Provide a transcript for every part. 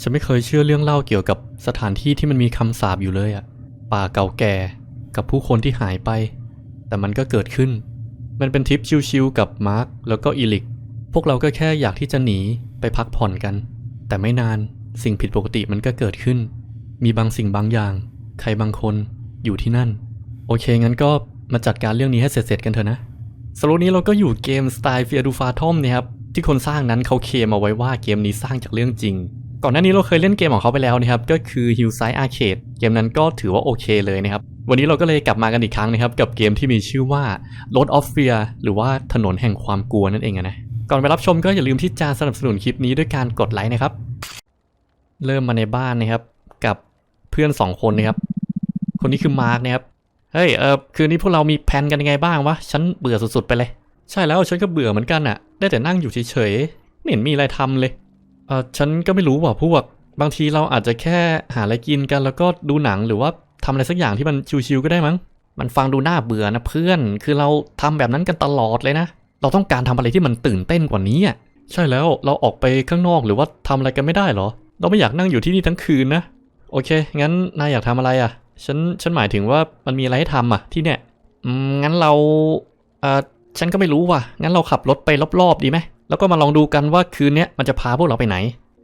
ฉันไม่เคยเชื่อเรื่องเล่าเกี่ยวกับสถานที่ที่มันมีคำสาปอยู่เลยอะป่าเก่าแก่กับผู้คนที่หายไป แต่มันก็เกิดขึ้น มันเป็นทริปชิลๆกับมาร์คแล้วก็อีลิก พวกเราก็แค่อยากที่จะหนีไปพักผ่อนกัน แต่ไม่นานสิ่งผิดปกติมันก็เกิดขึ้น มีบางสิ่งบางอย่าง ใครบางคนอยู่ที่นั่น โอเคงั้นก็มาจัดการเรื่องนี้ให้เสร็จๆกันเถอะนะสรุปนี้เราก็อยู่เกมสไตล์เฟียดูฟาทอมเนี่ยครับที่คนสร้างนั้นเขาเคมเอาไว้ว่าเกมนี้สร้างจากเรื่องจริง ก่อนหน้านี้เราเคยเล่นเกมของเขาไปแล้วนะครับ ก็คือ Hillside Arcade เกมนั้นก็ถือว่าโอเคเลยนะครับ วันนี้เราก็เลยกลับมากันอีกครั้งนะครับ กับเกมที่มีชื่อว่า Road of Fear หรือว่าถนนแห่งความกลัวนั่นเองนะ ก่อนไปรับชมก็อย่าลืมที่จะสนับสนุนคลิปนี้ด้วยการกดไลค์นะครับ เริ่มมาในบ้านนะครับ กับเพื่อนสองคนนะครับ คนนี้คือมาร์กนะครับ เฮ้ย เออคืนนี้พวกเรามีแผนกันยังไงบ้างวะ ฉันเบื่อสุดๆไปเลย ใช่แล้วฉันก็เบื่อเหมือนกันอะได้แต่นั่งอยู่เฉยๆไม่เห็นมีอะไรทำเลย เออฉันก็ไม่รู้ว่าพวก บางทีเราอาจจะแค่หาอะไรกินกันแล้วก็ดูหนังหรือว่าทำอะไรสักอย่างที่มันชิวๆก็ได้มั้ง มันฟังดูน่าเบื่อนะเพื่อน คือเราทำแบบนั้นกันตลอดเลยนะ เราต้องการทำอะไรที่มันตื่นเต้นกว่านี้อะ ใช่แล้ว เราออกไปข้างนอกหรือว่าทำอะไรกันไม่ได้หรอ เราไม่อยากนั่งอยู่ที่นี่ทั้งคืนนะ โอเค งั้นนายอยากทำอะไรอะ ฉัน ฉันหมายถึงว่ามันมีอะไรให้ทำอะที่เนี่ย อืม งั้นเรา เอ่อ ฉันก็ไม่รู้ว่ะ งั้นเราขับรถไปรอบๆดีไหม แล้วก็มาลองดูกันว่าคืนนี้มันจะพาพวกเราไปไหน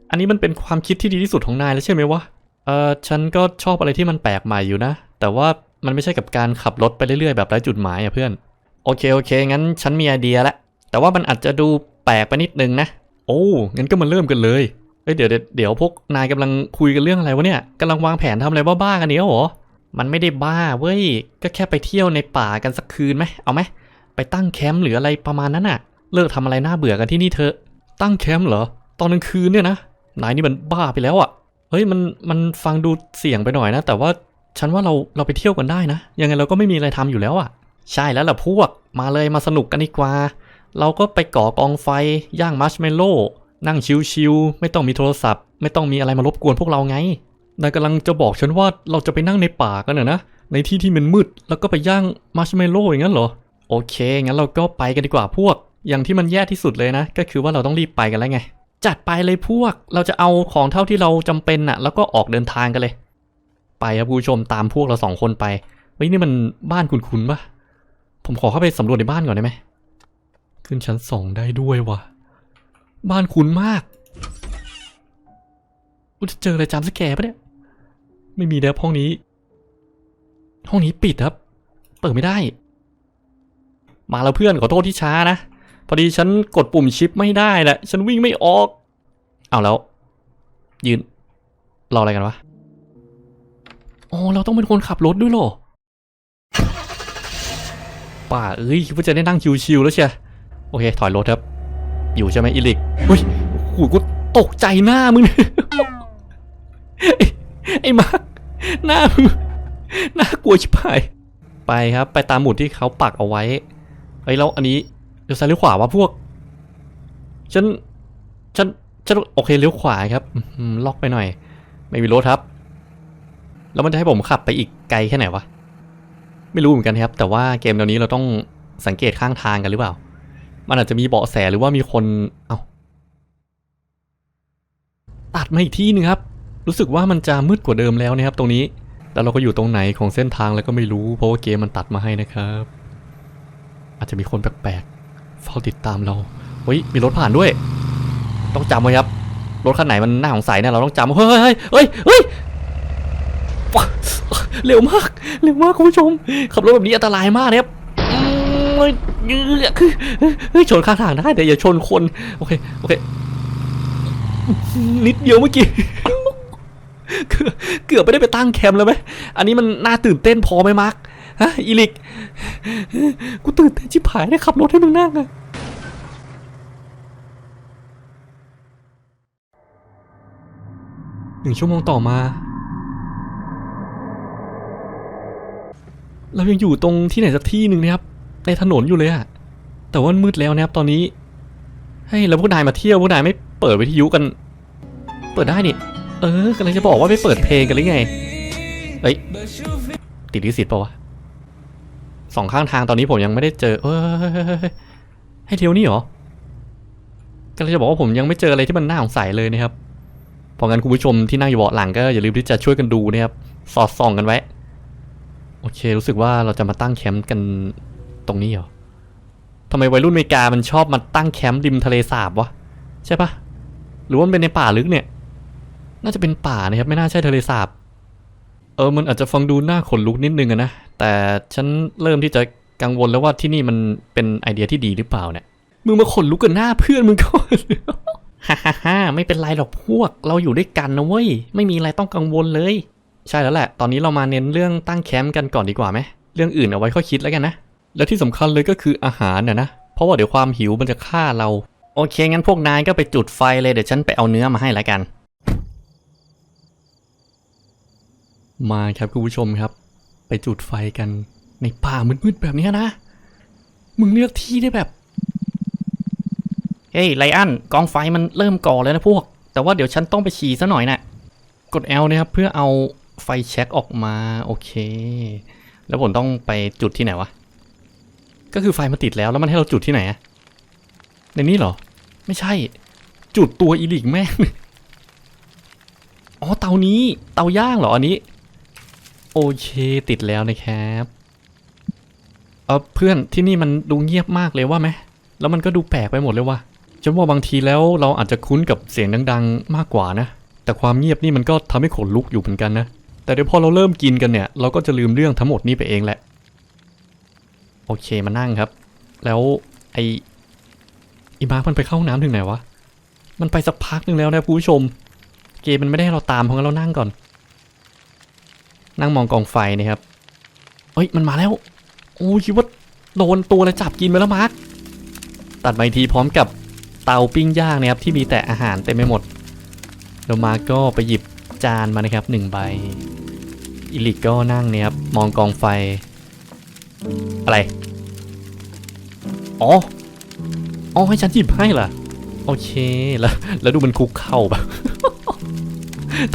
อันนี้มันเป็นความคิดที่ดีที่สุดของนายแล้วใช่ไหมวะ เอ่อฉันก็ชอบอะไรที่มันแปลกใหม่อยู่นะ แต่ว่ามันไม่ใช่กับการขับรถไปเรื่อยๆแบบไร้จุดหมายอะเพื่อน โอเคโอเค งั้นฉันมีไอเดียแล้วแต่ว่ามันอาจจะดูแปลกไปนิดนึงนะ โอ้งั้นก็มาเริ่มกันเลยเอ้ยเดี๋ยวเดี๋ยวพวกนายกำลังคุยกันเรื่องอะไรวะเนี่ยกำลังวางแผนทำอะไรบ้าๆกันเนี่ยเหรอ มันไม่ได้บ้าเว้ย ก็แค่ไปเที่ยวในป่ากันสักคืนไหมเอาไหมไปตั้งแคมป์หรืออะไรประมาณนั้นน่ะ เลิกทำอะไรน่าเบื่อกันที่นี่เถอะ ตั้งแคมป์เหรอ ตอนกลางคืนเนี่ยนะ นายนี่มันบ้าไปแล้วอะ่ะ เฮ้ยมันมันฟังดูเสี่ยงไปหน่อยนะ แต่ว่าฉันว่าเราเราไปเที่ยวกันได้นะ ยังไงเราก็ไม่มีอะไรทำอยู่แล้วอะ่ะ ใช่แล้วล่ะพวก มาเลยมาสนุกกันดีกว่า เราก็ไปก่อกองไฟ ย่างมัชเมลโล่ นั่งชิวๆ ไม่ต้องมีโทรศัพท์ ไม่ต้องมีอะไรมารบกวนพวกเราไง นายกำลังจะบอกฉันว่าเราจะไปนั่งในป่ากันเหรอนะ ในที่ที่มันมืด แล้วก็ไปย่างมัชเมลโล่อย่างนั้นเหรอ โอเค งั้นเราก็ไปกันดีกว่าพวก อย่างที่มันแย่ที่สุดเลยนะ ก็คือว่าเราต้องรีบไปกันแล้วไง จัดไปเลยพวก เราจะเอาของเท่าที่เราจำเป็นน่ะ แล้วก็ออกเดินทางกันเลย ไปครับผู้ชมตามพวกเราสองคนไป เฮ้ยนี่มันบ้านคุณๆปะผมขอเข้าไปสำรวจในบ้านก่อนได้ไหม ขึ้นชั้นสองได้ด้วยวะบ้านคุณมากกูจะเจออะไรจำสแกร์ปะเนี่ย ไม่มีแล้วห้องนี้ ห้องนี้ปิดครับ เปิดไม่ได้ มาแล้วเพื่อนขอโทษที่ช้านะ พอดีฉันกดปุ่มชิปไม่ได้แหละ ฉันวิ่งไม่ออก เอาแล้ว ยืน รออะไรกันวะ อ๋อ เราต้องเป็นคนขับรถด้วยเหรอ ป่าเอ้ยคิดว่าจะได้นั่งชิวๆแล้วเชียโอเค ถอยรถครับ อยู่ใช่ไหมอิลิกเฮ้ยโอ้โหกูตกใจหน้ามึง ไอ้ไอ้มาร์คหน้ามึงน่ากลัวชิบหาย ไปครับ ไปตามหมุดที่เขาปักเอาไว้ เฮ้ยแล้วอันนี้ เลี้ยวซ้ายเลี้ยวขวาวะพวก ฉัน ฉัน ฉันโอเคเลี้ยวขวาครับล็อกไปหน่อย ไม่มีรถครับ แล้วมันจะให้ผมขับไปอีกไกลแค่ไหนวะ ไม่รู้เหมือนกันครับ แต่ว่าเกมแนวนี้เราต้องสังเกตข้างทางกันหรือเปล่า มันอาจจะมีเบาะแสหรือว่ามีคน เอา้า ตัดมาอีกที่หนึงครับ รู้สึกว่ามันจะมืดกว่าเดิมแล้วนะครับ ตรงนี้ แล้วเราก็อยู่ตรงไหนของเส้นทางแล้วก็ไม่รู้ เพราะว่าเกมมันตัดมาให้นะครับ อาจจะมีคนแปลก เฝ้าติดตามเราเฮ้ยมีรถผ่านด้วย ต้องจำไว้ครับรถคันไหนมันน่าสงสัยเนี่ยเราต้องจำเฮ้ยเฮ้ยเฮ้ยเฮ้ยเร็วมากเร็วมากคุณผู้ชม ขับรถแบบนี้อันตรายมากนะครับอืมเฮ้ยคือชนข้างทางได้แต่อย่าชนคนโอเคโอเคนิดเดียวเมื่อกี้เกือบเกือบไม่ได้ไปตั้งแคมป์แล้วไหมอันนี้มันน่าตื่นเต้นพอไหมมาร์คฮะอีลิก กูตื่นเต้นชิบหายได้ขับรถให้มึงนั่งอะ หนึ่งชั่วโมงต่อมา เรายังอยู่ตรงที่ไหนสักที่หนึ่งนะครับ ในถนนอยู่เลยอะแต่ว่ามืดแล้วนะครับตอนนี้เฮ้แล้วพวกนายมาเที่ยวพวกนายไม่เปิดวิทยุกัน เปิดได้นี่ เออกำลังจะบอกว่าไม่เปิดเพลงกันหรือไงเฮ้ยติดลิสิทธิ์ปะวะสองข้างทางตอนนี้ผมยังไม่ได้เจอ เอ้ยให้เที่ยวนี่เหรอกำลังจะบอกว่าผมยังไม่เจออะไรที่มันน่าสงสัยเลยนะครับ เพราะงั้นคุณผู้ชมที่นั่งอยู่เบาะหลังก็อย่าลืมที่จะช่วยกันดูนะครับ สอดส่องกันไว้ โอเค รู้สึกว่าเราจะมาตั้งแคมป์กันตรงนี้เหรอทำไมวัยรุ่นอเมริกามันชอบมาตั้งแคมป์ริมทะเลสาบวะ ใช่ปะหรือว่ามันเป็นในป่าลึกเนี่ย น่าจะเป็นป่านะครับ ไม่น่าใช่ทะเลสาบ เออ มันอาจจะฟังดูน่าขนลุกนิดนึงนะ แต่ฉันเริ่มที่จะกังวลแล้วว่าที่นี่มันเป็นไอเดียที่ดีหรือเปล่าเนี่ย มึงมาขนลุกกับหน้าเพื่อนมึงก่อน ฮ่าฮ่าฮ่าไม่เป็นไรหรอกพวก เราอยู่ด้วยกันนะเว้ย ไม่มีอะไรต้องกังวลเลย ใช่แล้วแหละ ตอนนี้เรามาเน้นเรื่องตั้งแคมป์กันก่อนดีกว่าไหม เรื่องอื่นเอาไว้ค่อยคิดแล้วกันนะ และที่สำคัญเลยก็คืออาหารน่ะนะ เพราะว่าเดี๋ยวความหิวมันจะฆ่าเรา โอเค งั้นพวกนายก็ไปจุดไฟเลย เดี๋ยวฉันไปเอาเนื้อมาให้แล้วกัน มาครับคุณผู้ชมครับ ไปจุดไฟกันในป่ามืดๆแบบนี้นะ มึงเลือกที่ได้แบบ เฮ้ยไลอันกองไฟมันเริ่มก่อแล้วนะพวก แต่ว่าเดี๋ยวฉันต้องไปฉี่ซะหน่อยนะกด L นะครับเพื่อเอาไฟแช็กออกมาโอเค แล้วผมต้องไปจุดที่ไหนวะ ก็คือไฟมันติดแล้วแล้วมันให้เราจุดที่ไหนอะในนี้เหรอ ไม่ใช่ จุดตัวอีลิกแม่งอ๋อเตานี้เตาย่างเหรออันนี้ โอเคติดแล้วนะครับเออเพื่อนที่นี่มันดูเงียบมากเลยว่าไหมแล้วมันก็ดูแปลกไปหมดเลยว่ะ ฉันว่าบางทีแล้วเราอาจจะคุ้นกับเสียงดังๆ มากกว่านะ แต่ความเงียบนี่มันก็ทำให้ขนลุกอยู่เหมือนกันนะ แต่เดี๋ยวพอเราเริ่มกินกันเนี่ย เราก็จะลืมเรื่องทั้งหมดนี้ไปเองแหละ โอเคมานั่งครับ แล้วไออีมาร์คมันไปเข้าห้องน้ำถึงไหนวะ มันไปสักพักหนึ่งแล้วนะผู้ชม เกมมันไม่ได้ให้เราตามเพราะงั้นเรานั่งก่อน นั่งมองกองไฟนะครับ เฮ้ยมันมาแล้ว โอ้คิดว่าโดนตัวอะไรจับกินไปแล้วมาร์คตัดมาอีกทีพร้อมกับ เตาปิ้งย่างนะครับที่มีแต่อาหารเต็มไปหมดแล้วมาก็ไปหยิบจานมานะครับหนึ่งใบอิลิกก็นั่งเนี่ยครับมองกองไฟ อะไร อ๋อ อ๋อให้ฉันหยิบให้เหรอโอเค แล้ว แล้วดูมันคุกเข่าแบบ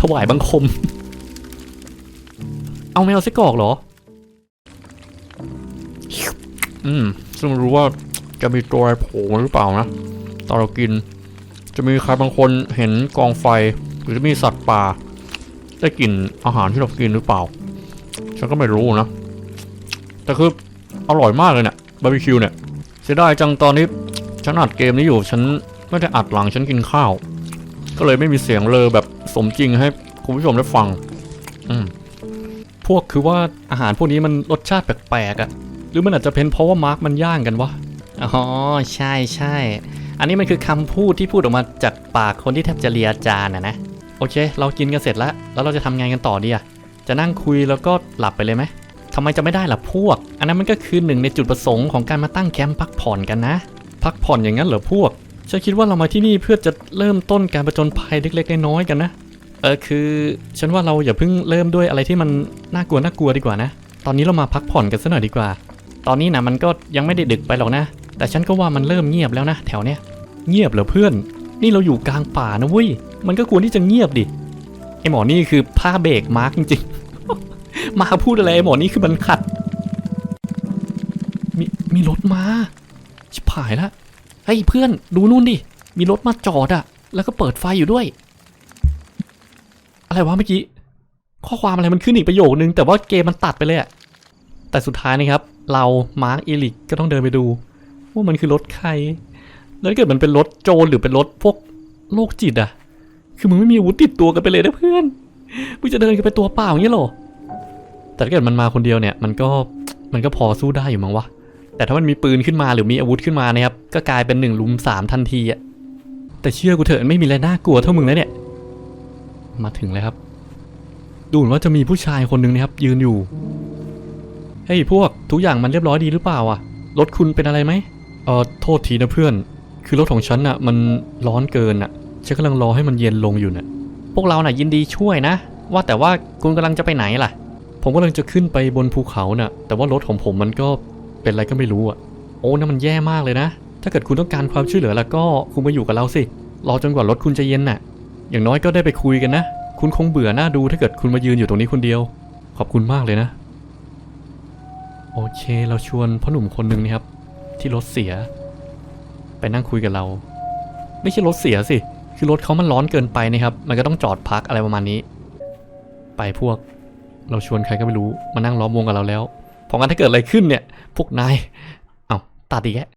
ถวายบังคม เอาไม่เอาไส้กรอกเหรอ อืมซึ่งรู้ว่าจะมีตัวอะไรโผล่หรือเปล่านะ ตอนเรากิน จะมีใครบางคนเห็นกองไฟ หรือจะมีสัตว์ป่า ได้กลิ่นอาหารที่เรากินหรือเปล่า ฉันก็ไม่รู้นะ แต่คืออร่อยมากเลยเนี่ยบาร์บีคิวเนี่ยเสียดายจังตอนนี้ฉันอัดเกมนี้อยู่ ฉันไม่ได้อัดหลังฉันกินข้าว ก็เลยไม่มีเสียงเลอแบบสมจริงให้คุณผู้ชมได้ฟัง อืมพวกคือว่าอาหารพวกนี้มันรสชาติแปลกๆอะ่ะ หรือมันอาจจะเป็นเพราะว่ามาร์กมันย่างกันวะ อ๋อใช่ใช่อันนี้มันคือคำพูดที่พูดออกมาจากปากคนที่แทบจะเลียจานอะนะโอเค เรากินกันเสร็จแล้วแล้วเราจะทำไงกันต่อดีอะจะนั่งคุยแล้วก็หลับไปเลยไหมทำไมจะไม่ได้ล่ะพวก อันนั้นมันก็คือหนึ่งในจุดประสงค์ของการมาตั้งแคมป์พักผ่อนกันนะ พักผ่อนอย่างนั้นเหรอพวกฉันคิดว่าเรามาที่นี่เพื่อจะเริ่มต้นการประจนภัยเล็กๆน้อยๆกันนะ เออคือ ฉันว่าเราอย่าเพิ่งเริ่มด้วยอะไรที่มันน่ากลัวน่ากลัวดีกว่านะ ตอนนี้เรามาพักผ่อนกันสักหน่อยดีกว่า ตอนนี้นะมันก็ยังไม่ได้ดึกไปหรอกนะ แต่ฉันก็ว่ามันเริ่มเงียบแล้วนะแถวเนี้ยเงียบเหรอเพื่อน นี่เราอยู่กลางป่านะเว้ย มันก็ควรที่จะเงียบดิ ไอหมอนี่คือผ้าเบรกมาร์กจริงๆ มาพูดอะไรไอหมอนี่คือมันขัด มีมีรถมา ชิบหายละเฮ้ยเพื่อนดูนู่นดิ มีรถมาจอดอะแล้วก็เปิดไฟอยู่ด้วย อะไรวะเมื่อกี้ ข้อความอะไรมันขึ้นอีกประโยคนึง แต่ว่าเกมมันตัดไปเลยอะแต่สุดท้ายนะครับ เรามาร์กอีลิกก็ต้องเดินไปดู ว่ามันคือรถใคร แล้วถ้าเกิดมันเป็นรถโจรหรือเป็นรถพวกโรคจิตอะคือมึงไม่มีอาวุธติดตัวกันไปเลยนะเพื่อน มึงจะเดินกันไปตัวเปล่าอย่างเงี้หรอ แต่ถ้าเกิดมันมาคนเดียวเนี่ย มันก็มันก็พอสู้ได้อยู่มั้งวะ แต่ถ้ามันมีปืนขึ้นมาหรือมีอาวุธขึ้นมานะครับ ก็กลายเป็นหนึ่งลุมสามทันทีอะแต่เชื่อกูเถอะไม่มีอะไรน่ากลัวเท่ามึงแล้วเนี่ย มาถึงแล้วครับ ดูเหมือนว่าจะมีผู้ชายคนหนึ่งนะครับ ยืนอยู่ เฮ้ยพวกทุกอย่างมันเรียบร้อยดีหรือเปล่าอะรถคุณเป็นอะไรไหม เออโทษทีนะเพื่อน คือรถของฉันอะมันร้อนเกินอะฉันกำลังรอให้มันเย็นลงอยู่เนี่ยพวกเราน่ะยินดีช่วยนะ ว่าแต่ว่าคุณกำลังจะไปไหนล่ะ ผมกำลังจะขึ้นไปบนภูเขาน่ะ แต่ว่ารถของผมมันก็เป็นอะไรก็ไม่รู้อะโอ้นั่นมันแย่มากเลยนะ ถ้าเกิดคุณต้องการความช่วยเหลือแล้วก็คุณมาอยู่กับเราสิ รอจนกว่ารถคุณจะเย็นน่ะ อย่างน้อยก็ได้ไปคุยกันนะ คุณคงเบื่อหน้าดูถ้าเกิดคุณมายืนอยู่ตรงนี้คนเดียว ขอบคุณมากเลยนะ โอเค เราชวนพ่อหนุ่มคนหนึ่งนะครับ ที่รถเสีย ไปนั่งคุยกับเรา ไม่ใช่รถเสียสิ คือรถเขามันร้อนเกินไปนะครับ มันก็ต้องจอดพักอะไรประมาณนี้ ไปพวก เราชวนใครก็ไม่รู้มานั่งล้อมวงกับเราแล้ว เพราะงั้นถ้าเกิดอะไรขึ้นเนี่ย พวกนาย เอาตัดอีกแล้ว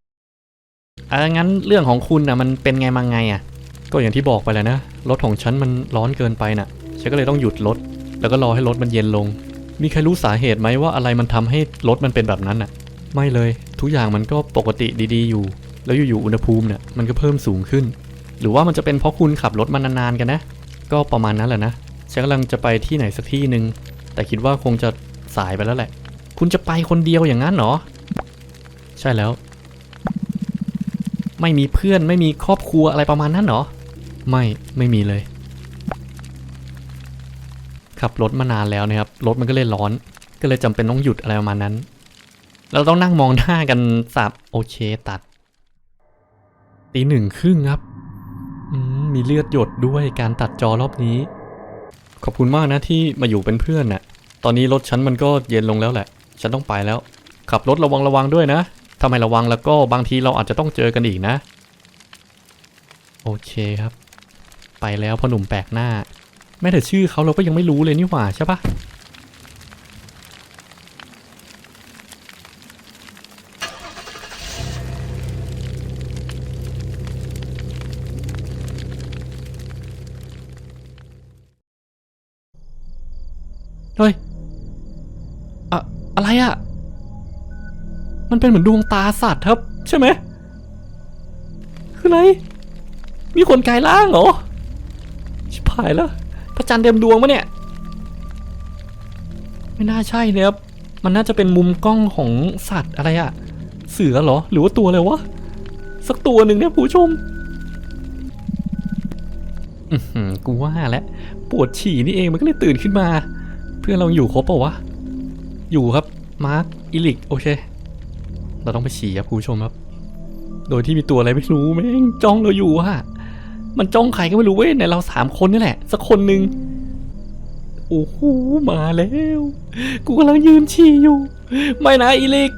อะงั้นเรื่องของคุณนะมันเป็นไงมาไงอะ ก็อย่างที่บอกไปแหล้วนะ รถของฉันมันร้อนเกินไปน่ะ ฉันก็เลยต้องหยุดรถ แล้วก็รอให้รถมันเย็นลง มีใครรู้สาเหตุไหมว่าอะไรมันทำให้รถมันเป็นแบบนั้นน่ะ ไม่เลย ทุกอย่างมันก็ปกติดีๆอยู่ แล้วอยู่ๆอุณหภูมิเนี่ยมันก็เพิ่มสูงขึ้น หรือว่ามันจะเป็นเพราะคุณขับรถมานานๆกันนะ ก็ประมาณนั้นแหละนะฉันกำลังจะไปที่ไหนสักที่หนึ่งแต่คิดว่าคงจะสายไปแล้วแหละ คุณจะไปคนเดียวอย่างนั้นเหรอ ใช่แล้ว ไม่มีเพื่อนไม่มีครอบครัวอะไรประมาณนั้นเหรอ ไม่ไม่มีเลย ขับรถมานานแล้วนะครับรถมันก็เลยร้อน ก็เลยจำเป็นต้องหยุดอะไรประมาณนั้น เราต้องนั่งมองหน้ากันสับโอเคตัดตีหนึ่งครึ่งครับมมีเลือดหยดด้วยการตัดจอรอบนี้ ขอบคุณมากนะที่มาอยู่เป็นเพื่อนน่ะ ตอนนี้รถฉันมันก็เย็นลงแล้วแหละ ฉันต้องไปแล้ว ขับรถระวังระวังด้วยนะถ้าไมระวังแล้วก็บางทีเราอาจจะต้องเจอกันอีกนะ โอเคครับ ไปแล้วพ่อหนุ่มแปลกหน้า แม้แต่ชื่อเขาเราก็ยังไม่รู้เลยนี่หว่าใช่ปะ ฮ้ยอะอะไรอะ มันเป็นเหมือนดวงตาสัตว์ครับ ใช่ไหม คืออะไร มีคนกายร่างเหรอ ชิบหายแล้ว พระจันทร์เต็มดวงปะเนี่ย ไม่น่าใช่เลยครับ มันน่าจะเป็นมุมกล้องของสัตว์อะไรอะ เสือเหรอ หรือว่าตัวอะไรวะ สักตัวหนึ่งเนี่ยผู้ชมอือหือกูว่าแล้วปวดฉี่นี่เองมันก็เลยตื่นขึ้นมา เพื่อนเราอยู่ครบปล่าวะ อยู่ครับ มาร์คอิลิก โอเค เราต้องไปฉี่ครับคุณผู้ชมครับ โดยที่มีตัวอะไรไม่รู้แม่งจ้องเราอยู่อะมันจ้องใครก็ไม่รู้เว้ยในเราสามคนนี่แหละ สักคนหนึ่งโอ้โหมาแล้ว กูกำลังยืนฉี่อยู่ ไม่นะอีลิก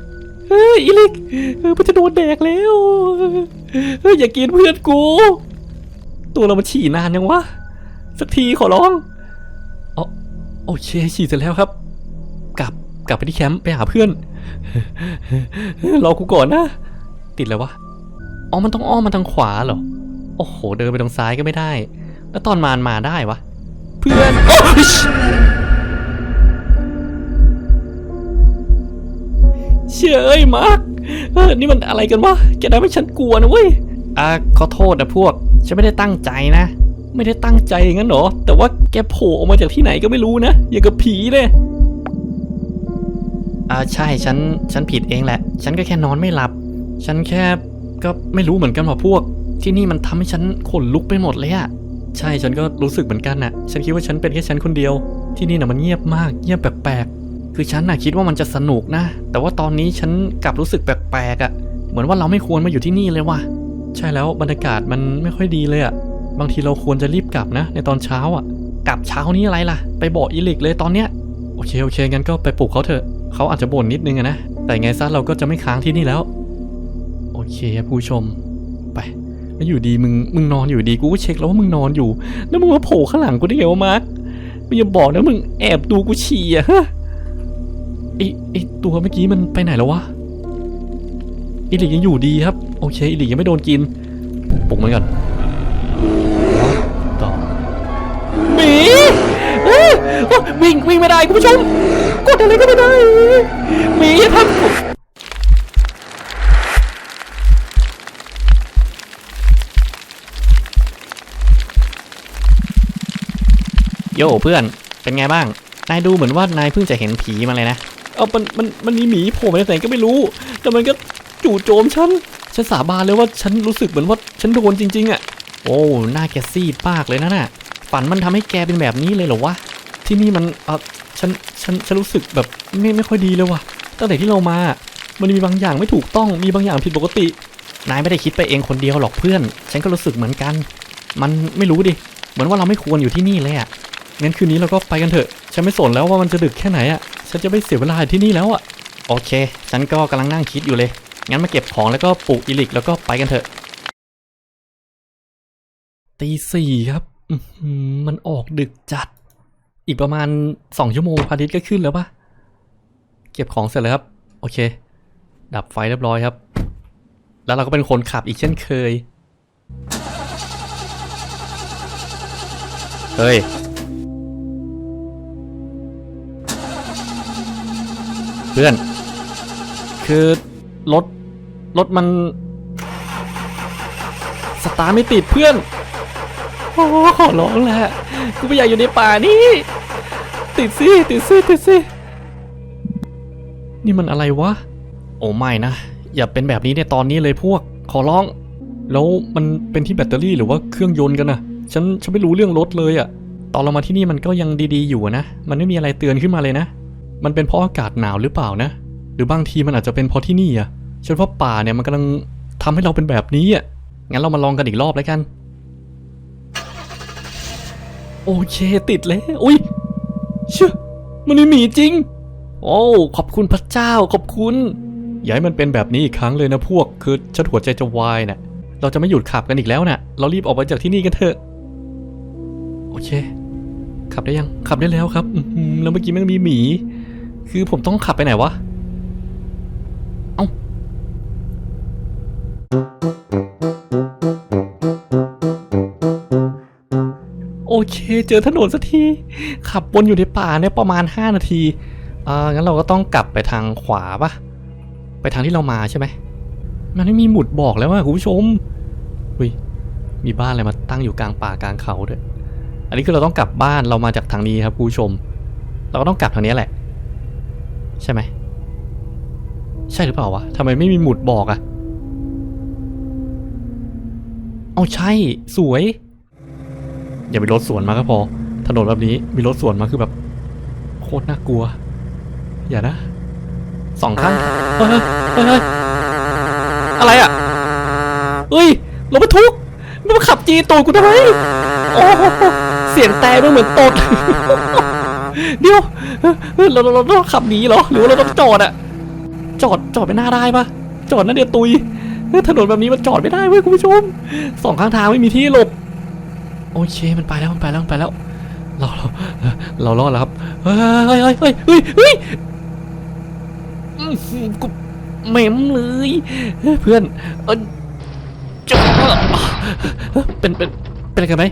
เฮ้ยอีลิกเออมันจะโดนแดกแล้วเฮ้ยอย่ากินเพื่อนกู ตัวเรามันฉี่นานยังวะ สักทีขอร้อง โอเคฉี่เสร็จแล้วครับ กลับกลับไปที่แคมป์ไปหาเพื่อนรอกูก่อนนะ ติดแล้ววะอ๋อมันต้องอ้อมมาทางขวาเหรอ โอ้โห เดินไปทางซ้ายก็ไม่ได้ แล้วตอนมานมาได้วะ เพื่อนโอ้เชื่อเอ้ยมาร์คนี่มันอะไรกันวะแกทำให้ฉันกลัวนะเว้ยอ่าขอโทษนะพวก ฉันไม่ได้ตั้งใจนะ ไม่ได้ตั้งใจงั้นหรอ แต่ว่าแกโผล่ออกมาจากที่ไหนก็ไม่รู้นะ อย่างกับผีเลยอ่าใช่ฉันฉันผิดเองแหละ ฉันก็แค่นอนไม่หลับ ฉันแค่ก็ไม่รู้เหมือนกันว่าพวก ที่นี่มันทำให้ฉันขนลุกไปหมดเลยอะใช่ฉันก็รู้สึกเหมือนกันน่ะ ฉันคิดว่าฉันเป็นแค่ฉันคนเดียว ที่นี่น่ะมันเงียบมากเงียบแปลกๆคือฉันน่ะคิดว่ามันจะสนุกนะ แต่ว่าตอนนี้ฉันกลับรู้สึกแปลกๆอะเหมือนว่าเราไม่ควรมาอยู่ที่นี่เลยว่ะใช่แล้วบรรยากาศมันไม่ค่อยดีเลยอะ บางทีเราควรจะรีบกลับนะ ในตอนเช้าอะ กลับเช้านี้อะไรล่ะ ไปบอกอีลิกเลยตอนเนี้ย โอเคโอเคงั้นก็ไปปลุกเขาเถอะ เขาอาจจะบ่นนิดนึงอะนะ แต่ไงซะเราก็จะไม่ค้างที่นี่แล้ว โอเคผู้ชม ไปแล้วอยู่ดีมึงมึงนอนอยู่ดีกูก็เช็คแล้วว่ามึงนอนอยู่ แล้วมึงมาโผล่ข้างหลังกูได้ไงวะมาร์คมึงอย่าบอกนะมึงแอบดูกูฉี่อะฮะไอไอตัวเมื่อกี้มันไปไหนแล้ววะอิลิกยังอยู่ดีครับ โอเคอิลิกยังไม่โดนกินปลุกมันก่อน วิ่งวิ่งไม่ได้คุณผู้ชม กดอะไรก็ไม่ได้หมีอย่าทำผมโย่เพื่อน เป็นไงบ้าง นายดูเหมือนว่านายเพิ่งจะเห็นผีมาเลยนะ เอามัน มัน มันมีหมีโผล่มาจากไหนก็ไม่รู้ แต่มันก็จู่โจมฉัน ฉันสาบานเลยว่าฉันรู้สึกเหมือนว่าฉันโดนจริง ๆอะโอ้ หน้าแกซีดมากเลยนะน่ะ ฝันมันทำให้แกเป็นแบบนี้เลยเหรอวะ ที่นี่มันเออฉันฉันฉันรู้สึกแบบไม่ไม่ค่อยดีเลยว่ะ ตั้งแต่ที่เรามา มันมีบางอย่างไม่ถูกต้องมีบางอย่างผิดปกติ นายไม่ได้คิดไปเองคนเดียวหรอกเพื่อน ฉันก็รู้สึกเหมือนกัน มันไม่รู้ดิ เหมือนว่าเราไม่ควรอยู่ที่นี่เลยอะ่ะงั้นคืนนี้เราก็ไปกันเถอะ ฉันไม่สนแล้วว่ามันจะดึกแค่ไหนอะ่ะ ฉันจะไม่เสียเวลาที่นี่แล้วอะ่ะ โอเค ฉันก็กำลังนั่งคิดอยู่เลย งั้นมาเก็บของแล้วก็ปลูกอิลิกแล้วก็ไปกันเถอะ ตีสี่ครับ มันออกดึกจัด อีกประมาณสองชั่วโมงพระอาทิตย์ก็ขึ้นแล้วปะเก็บของเสร็จแล้วครับ โอเค ดับไฟเรียบร้อยครับ แล้วเราก็เป็นคนขับอีกเช่นเคย เฮ้ยเพื่อน คือรถรถมันสตาร์ไม่ติดเพื่อน โอ้ขอร้องแหละ กูไม่อยากอยู่ในป่านี้ ติดสิติดสิติดสินี่มันอะไรวะ โอ้ไม่นะ อย่าเป็นแบบนี้ในตอนนี้เลยพวก ขอร้อง แล้วมันเป็นที่แบตเตอรี่หรือว่าเครื่องยนต์กันนะฉันฉันไม่รู้เรื่องรถเลยอะตอนเรามาที่นี่มันก็ยังดีๆอยู่นะ มันไม่มีอะไรเตือนขึ้นมาเลยนะ มันเป็นเพราะอากาศหนาวหรือเปล่านะ หรือบางทีมันอาจจะเป็นเพราะที่นี่อะฉันว่าป่าเนี่ยมันกำลังทำให้เราเป็นแบบนี้อะงั้นเรามาลองกันอีกรอบแล้วกัน โอเคติดแล้วอุ้ยเชื่อมันมีหมีจริง โอ้ขอบคุณพระเจ้าขอบคุณอย่าให้มันเป็นแบบนี้อีกครั้งเลยนะพวก คือฉันหัวใจจะวายนะ่ะเราจะไม่หยุดขับกันอีกแล้วนะ่ะ เรารีบออกไปจากที่นี่กันเถอะ โอเค ขับได้ยังขับได้แล้วครับอืแล้วเมื่อกี้มันมีหมี คือผมต้องขับไปไหนวะเอ้า เค เจอถนนสักทีขับวนอยู่ในป่าเนี่ยประมาณ 5 นาทีอ่างั้นเราก็ต้องกลับไปทางขวาปะไปทางที่เรามาใช่ไหมมันไม่มีหมุดบอกแล้วว่าคุณผู้ชมอุ้ยมีบ้านอะไรมาตั้งอยู่กลางป่ากลางเขาด้วยอันนี้คือเราต้องกลับบ้านเรามาจากทางนี้ครับคุณผู้ชม เราก็ต้องกลับทางนี้แหละ ใช่ไหมใช่หรือเปล่าวะทำไมไม่มีหมุดบอกอะเอาใช่ สวย อย่ามีรถสวนมาก็พอ ถนนแบบนี้มีรถสวนมาคือแบบ โคตรน่ากลัว อย่านะสองข้างเฮ้ยอะไรอะเฮ้ยรถบรรทุกมันขับจีตูดกูทำไมโอ้เสียงแต่มันเหมือนตดเดี๋ยวเราเราเราต้องขับหนีเหรอ หรือว่าเราต้องจอดอะจอดจอดไม่น่าได้ปะจอดนั่นเดียวตุยถนนแบบนี้มันจอดไม่ได้เว้ยคุณผู้ชมสองข้างทางไม่มีที่หลบ โอเคมันไปแล้วมันไปแล้วมันไปแล้ว เราเราเรารอดแล้วครับเฮ้ยเฮ้ยเฮ้ยเฮ้ยเฮ้ยเฮ้ยอื้อหือกูเหม็มเลยเพื่อนเออจ้าเป็นเป็นเป็นอะไรกันไหม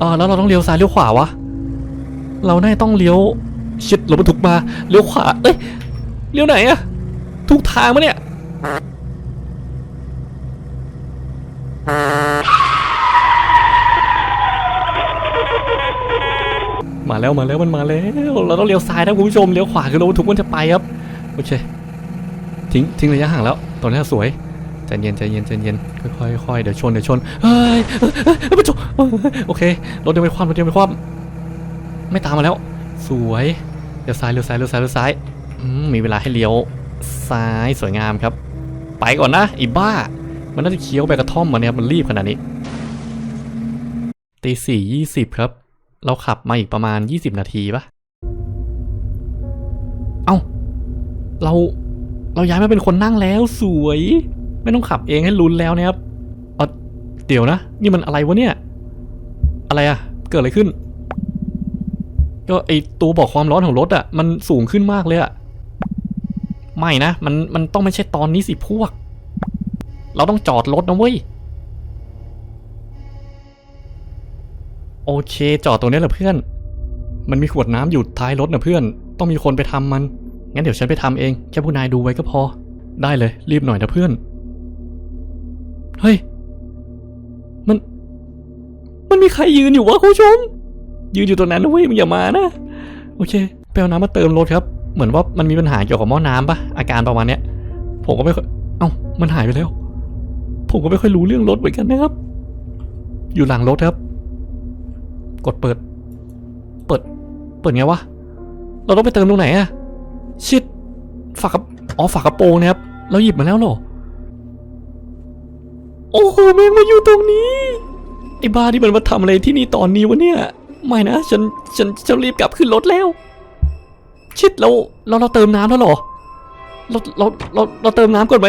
อ่าแล้วเราต้องเลี้ยวซ้ายเลี้ยวขวาวะเราแน่าจะต้องเลี้ยวชิดรถบรรทุกมาเลี้ยวขวาเอ้ยเลี้ยวไหนอะทุกทางมะเนี่ย มาแล้วมาแล้วมันมาแล้ว เราต้องเลี้ยวซ้ายนะคุณผู้ชมเลี้ยวขวาคือรถบรรทุกมันจะไปครับโอเคทิ้งทิ้งระยะห่างแล้ว ตอนนี้สวยใจเย็นใจเย็นใจเย็นค่อยๆค่อยเดี๋ยวชนเดี๋ยวชนเฮ้ยเฮ้ยเฮ้ยเฮ้ยมันชนโอเครถเดียวไม่คว่ำรถเดียวไม่คว่ำไม่ตามมาแล้ว สวยเลี้ยวซ้ายเลี้ยวซ้ายเลี้ยวซ้ายเลี้ยวซ้ายมีเวลาให้เลี้ยวซ้ายสวยงามครับ ไปก่อนนะอีบ้า มันน่าจะเคี้ยวใบกระท่อมมาเนี่ยมันรีบขนาดนี้ตีสี่ยี่สิบครับ เราขับมาอีกประมาณ 20 นาทีปะเอ้า เรา เราย้ายมาเป็นคนนั่งแล้วสวย ไม่ต้องขับเองให้ลุ้นแล้วนะครับเออเดี๋ยวนะ นี่มันอะไรวะเนี่ย อะไรอะเกิดอะไรขึ้น ก็ไอตัวบอกความร้อนของรถอะมันสูงขึ้นมากเลยอะไม่นะ มัน มันต้องไม่ใช่ตอนนี้สิพวก เราต้องจอดรถนะเว้ย โอเค จอดตรงนี้แหละเพื่อน มันมีขวดน้ำอยู่ท้ายรถนะเพื่อน ต้องมีคนไปทำมัน งั้นเดี๋ยวฉันไปทำเอง แค่ผู้นายดูไว้ก็พอ ได้เลย รีบหน่อยนะเพื่อน เฮ้ย มัน มันมีใครยืนอยู่วะคุณผู้ชม ยืนอยู่ตรงนั้นนะเว้ยมึงอย่ามานะ โอเคไปเอาน้ำมาเติมรถครับ เหมือนว่ามันมีปัญหาเกี่ยวกับหม้อน้ำปะอาการประมาณเนี้ย ผมก็ไม่ค่อย เอ้า มันหายไปแล้ว ผมก็ไม่ค่อยรู้เรื่องรถเหมือนกันนะครับ อยู่หลังรถครับ กดเปิด เปิด เปิดไงวะ เราต้องไปเติมตรงไหนอะชิดฝากระอ๋อฝากกระโปรงนะครับ เราหยิบมาแล้วเหรอ โอ้โหแม่งมาอยู่ตรงนี้ไอ้บ้าที่มันมาทำอะไรที่นี่ตอนนี้วะเนี่ย ไม่นะฉันฉันจะรีบกลับขึ้นรถแล้ว ชิดเราเราเราเติมน้ำแล้วเหรอเราเราเราเราเติมน้ำก่อนไหม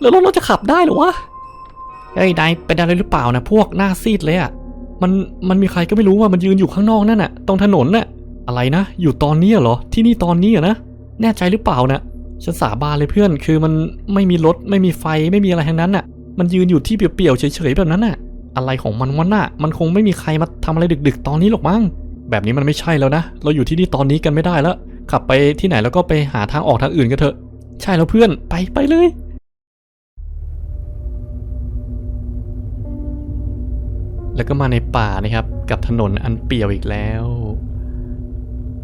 แล้วรถเราจะขับได้หรอวะเฮ้ยนายเป็นอะไรหรือเปล่านะพวกหน้าซีดเลยอะ มันมันมีใครก็ไม่รู้ว่ามันยืนอยู่ข้างนอกนั่นน่ะ ตรงถนนน่ะ อะไรนะ อยู่ตอนนี้เหรอ ที่นี่ตอนนี้อนะ แน่ใจหรือเปล่านะฉันสาบานเลยเพื่อน คือมันไม่มีรถไม่มีไฟไม่มีอะไรทั้งนั้นน่ะ มันยืนอยู่ที่เปี่ยวๆเฉยๆแบบนั้นน่ะ อะไรของมันวะน่ะ มันคงไม่มีใครมาทำอะไรดึก ๆ ตอนนี้หรอกมั้ง แบบนี้มันไม่ใช่แล้วนะ เราอยู่ที่นี่ตอนนี้กันไม่ได้แล้ว ขับไปที่ไหนแล้วก็ไปหาทางออกทางอื่นกันเถอะ ใช่แล้วเพื่อน ไปไปเลย แล้วก็มาในป่านะครับ กับถนนอันเปี่ยวอีกแล้ว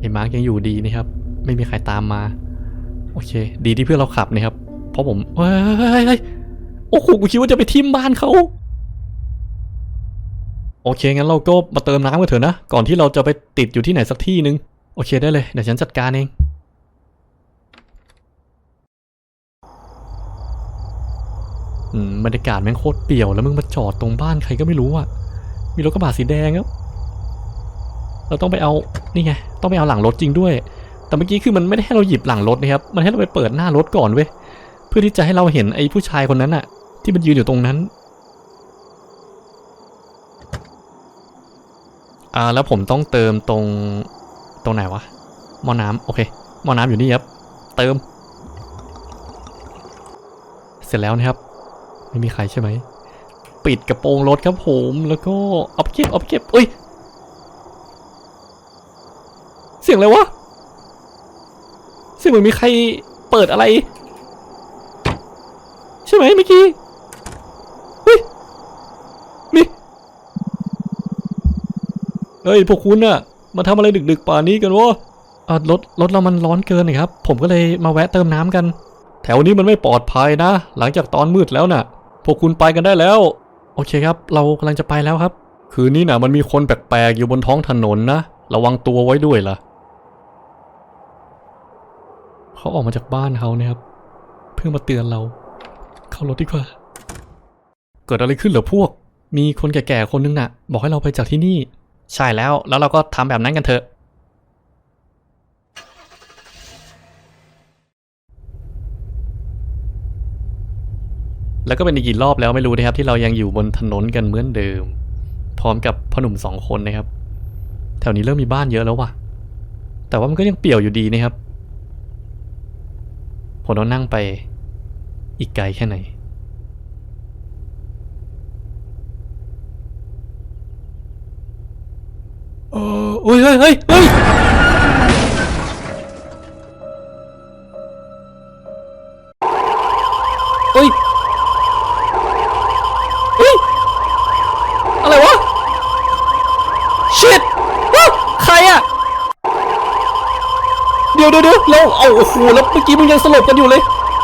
ไอ้มาร์กยังอยู่ดีนะครับ ไม่มีใครตามมา โอเค ดีที่เพื่อนเราขับนะครับ เพราะผมเฮ้ยโอ้โหกูคิดว่าจะไปทิมบ้านเขาโอเคงั้นเราก็มาเติมน้ำกันเถอะนะก่อนที่เราจะไปติดอยู่ที่ไหนสักที่หนึ่งโอเคได้เลยเดี๋ยวฉันจัดการเองอืมบรรยากาศแม่งโคตรเปี่ยวแล้วมึงมาจอดตรงบ้านใครก็ไม่รู้อะ มีรถกระบะสีแดงครับ เราต้องไปเอา นี่ไง ต้องไปเอาหลังรถจริงด้วย แต่เมื่อกี้คือมันไม่ได้ให้เราหยิบหลังรถนะครับ มันให้เราไปเปิดหน้ารถก่อนเว้ย เพื่อที่จะให้เราเห็นไอ้ผู้ชายคนนั้นอะที่มันยืนอยู่ตรงนั้น อ่า แล้วผมต้องเติมตรง ตรงไหนวะ หม้อน้ำโอเค หม้อน้ำอยู่นี่ครับ เติม เสร็จแล้วนะครับ ไม่มีใครใช่ไหม ปิดกระโปรงรถครับผมแล้วก็เอาไปเก็บเอาไปเก็บเอ้ยเสียงอะไรวะเสียงเหมือนมีใครเปิดอะไร ใช่ไหมเมื่อกี้เฮ้ยมีเฮ้ยพวกคุณน่ะมาทำอะไรดึกๆป่านนี้กันวะเออรถรถเรามันร้อนเกินนะครับ ผมก็เลยมาแวะเติมน้ำกัน แถวนี้มันไม่ปลอดภัยนะ หลังจากตอนมืดแล้วน่ะ พวกคุณไปกันได้แล้ว โอเคครับ เรากำลังจะไปแล้วครับ คืนนี้น่ะมันมีคนแปลกๆอยู่บนท้องถนนนะ ระวังตัวไว้ด้วยล่ะ เขาออกมาจากบ้านเขานะครับ เพื่อมาเตือนเรา เข้ารถดีกว่า เกิดอะไรขึ้นเหรอพวก มีคนแก่ๆคนนึงน่ะ บอกให้เราไปจากที่นี่ ใช่แล้ว แล้วเราก็ทำแบบนั้นกันเถอะ แล้วก็เป็นอีกกี่รอบแล้วไม่รู้นะครับ ที่เรายังอยู่บนถนนกันเหมือนเดิม พร้อมกับพ่อหนุ่มสองคนนะครับ แถวนี้เริ่มมีบ้านเยอะแล้วว่ะ แต่ว่ามันก็ยังเปี่ยวอยู่ดีนะครับผมต้องนั่งไปอีกไกลแค่ไหนเออเฮ้ยเฮ้ยเฮ้ยเฮ้ย แล้วเอาโอ้โหแล้วเมื่อกี้มึงยังสลบกันอยู่เลย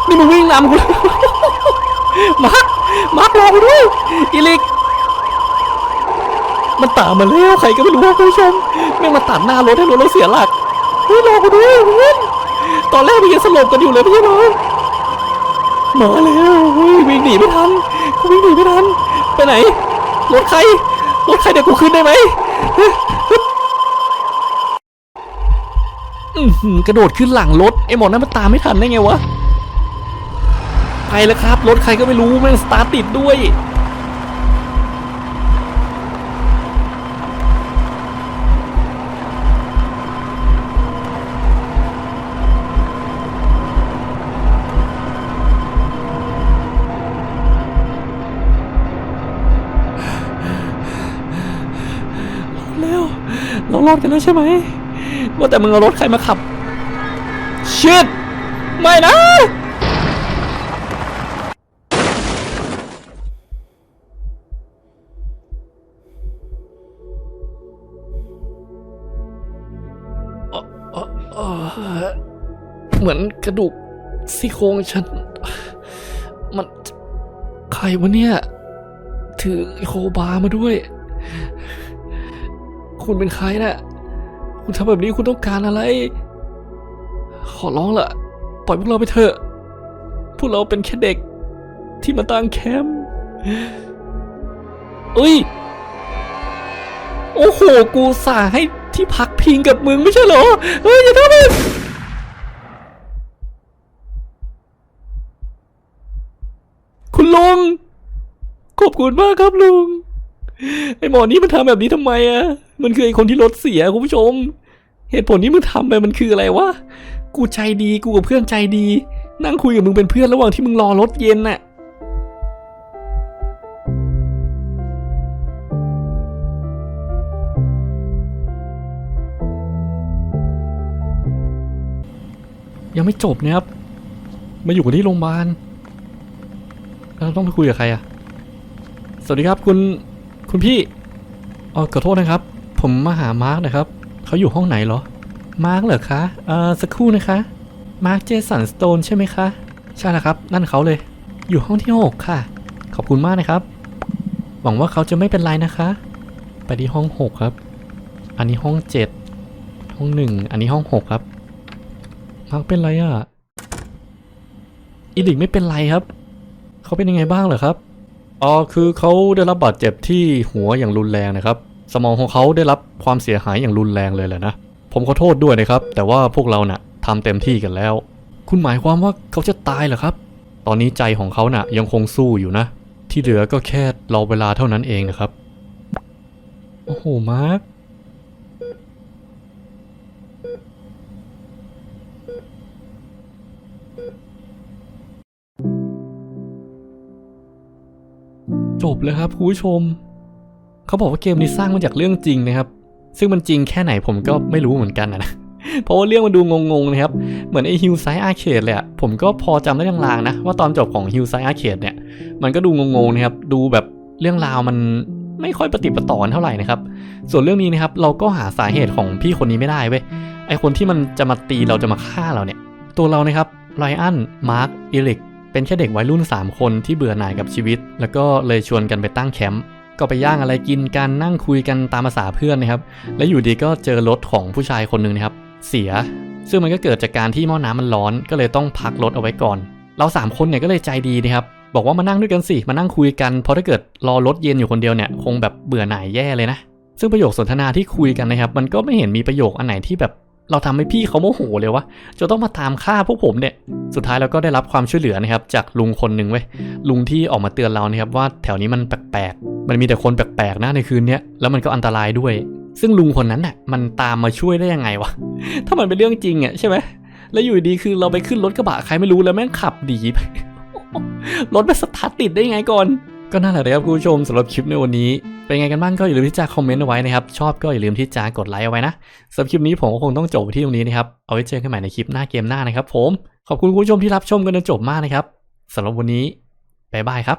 นี่มึงวิ่งนำกูเลยมาร์คมาร์ครอกูด้วยอีลิกมันตามมาแล้วใครก็ไม่รู้คุณผู้ชมแม่งมาตัดหน้ารถให้รถเราเสียหลักเฮ้ยรอกูด้วยเพื่อนตอนแรกมึงยังสลบกันอยู่เลยพี่น้องมาแล้วเฮ้ยวิ่งหนีไม่ทันกูวิ่งหนีไม่ทันไปไหนรถใครรถใครเดี๋ยวกูขึ้นได้ไหม กระโดดขึ้นหลังรถไอ้หมอนั้นมันตามไม่ทันได้ไงวะไปแล้วครับรถใครก็ไม่รู้แม่งสตาร์ทติดด้วยเร็วเรารอดกันแล้วใช่ไหม ว่าแต่มึงเอารถใครมาขับ ชิดไม่นะ เหมือนกระดูกซี่โครงฉัน มัน ใครวะเนี่ย ถือโคบาร์มาด้วย คุณเป็นใครน่ะ คุณทำแบบนี้คุณต้องการอะไร ขอร้องละปล่อยพวกเราไปเถอะ พวกเราเป็นแค่เด็กที่มาตั้งแคมป์เอ้ย โอ้โห กูสาให้ที่พักพิงกับมึงไม่ใช่เหรอ เฮ้ยอย่าทำมันคุณลุง ขอบคุณมากครับลุง ไอหมอนี่มันทำแบบนี้ทำไมอะ มันคือไอคนที่รถเสียคุณผู้ชม เหตุผลที่มึงทำไปมันคืออะไรวะ กูใจดีกูกับเพื่อนใจดี นั่งคุยกับมึงเป็นเพื่อนระหว่างที่มึงรอรถเย็นน่ะยังไม่จบนะครับ มาอยู่กันที่โรงพยาบาลเราต้องไปคุยกับใครอะสวัสดีครับคุณคุณพี่อ๋อขอโทษนะครับ ผมมาหามาร์กนะครับ เขาอยู่ห้องไหนเหรอ มาร์กเหรอคะ เอ่อ สักครู่นะคะ มาร์กเจสันสโตนใช่ไหมคะ ใช่แล้วครับ นั่นเขาเลย อยู่ห้องที่หกค่ะ ขอบคุณมากนะครับ หวังว่าเขาจะไม่เป็นไรนะคะ ไปที่ห้องหกครับ อันนี้ห้องเจ็ดห้องหนึ่งอันนี้ห้องหกครับ มาร์กเป็นไรอะอีลิกไม่เป็นไรครับ เขาเป็นยังไงบ้างเหรอครับอ๋อคือเขาได้รับบาดเจ็บที่หัวอย่างรุนแรงนะครับ สมองของเขาได้รับความเสียหายอย่างรุนแรงเลยแหละนะ ผมขอโทษด้วยนะครับ แต่ว่าพวกเราน่ะทำเต็มที่กันแล้ว คุณหมายความว่าเขาจะตายเหรอครับ ตอนนี้ใจของเขาน่ะยังคงสู้อยู่นะ ที่เหลือก็แค่รอเวลาเท่านั้นเองนะครับ โอ้โห มาร์คจบเลยครับคุณผู้ชม เขาบอกว่าเกมนี้สร้างมาจากเรื่องจริงนะครับ ซึ่งมันจริงแค่ไหนผมก็ไม่รู้เหมือนกันนะ เพราะว่าเรื่องมันดูงงๆนะครับ เหมือนไอ้ฮิลไซอาร์เคดเลยอะผมก็พอจำได้ลางๆนะ ว่าตอนจบของฮิลไซอาร์เคดเนี่ย มันก็ดูงงๆนะครับ ดูแบบเรื่องราวมันไม่ค่อยปฏิปต่อกันเท่าไหร่นะครับ ส่วนเรื่องนี้นะครับเราก็หาสาเหตุของพี่คนนี้ไม่ได้เว้ย ไอคนที่มันจะมาตีเราจะมาฆ่าเราเนี่ย ตัวเรานะครับไรอัน มาร์คอิลิก เป็นแค่เด็กวัยรุ่น 3 คนที่เบื่อหน่ายกับชีวิต แล้วก็เลยชวนกันไปตั้งแคมป์ ก็ไปย่างอะไรกินกันนั่งคุยกันตามภาษาเพื่อนนะครับ แล้วอยู่ดีก็เจอรถของผู้ชายคนหนึ่งนะครับ เสีย ซึ่งมันก็เกิดจากการที่หม้อน้ำมันร้อน ก็เลยต้องพักรถเอาไว้ก่อน เราสามคนเนี่ยก็เลยใจดีนะครับ บอกว่ามานั่งด้วยกันสิ มานั่งคุยกัน เพราะถ้าเกิดรอรถเย็นอยู่คนเดียวเนี่ย คงแบบเบื่อหน่ายแย่เลยนะ ซึ่งประโยคสนทนาที่คุยกันนะครับ มันก็ไม่เห็นมีประโยคอันไหนที่แบบ เราทำให้พี่เขาโมโหเลยวะจะต้องมาตามฆ่าพวกผมเนี่ย สุดท้ายเราก็ได้รับความช่วยเหลือนะครับ จากลุงคนหนึ่งเว้ย ลุงที่ออกมาเตือนเรานะครับว่าแถวนี้มันแปลกๆ มันมีแต่คนแปลกๆนะในคืนนี้แล้วมันก็อันตรายด้วย ซึ่งลุงคนนั้นน่ะมันตามมาช่วยได้ยังไงวะ ถ้ามันเป็นเรื่องจริงอะใช่ไหม แล้วอยู่ดีๆคือเราไปขึ้นรถกระบะใครไม่รู้แล้วแม่งขับดีไป รถมันสตาร์ทติดได้ยังไงก่อน ก็นั่นแหละนะครับคุณผู้ชมสำหรับคลิปในวันนี้ เป็นไงกันบ้างก็อย่าลืมที่จะคอมเมนต์เอาไว้นะครับ ชอบก็อย่าลืมที่จะกดไลค์เอาไว้นะสำหรับคลิปนี้ผมก็คงต้องจบไปที่ตรงนี้นะครับ เอาไว้เจอกันใหม่ในคลิปหน้าเกมหน้านะครับผม ขอบคุณคุณผู้ชมที่รับชมกันจนจบมากนะครับสำหรับวันนี้บ๊ายบายครับ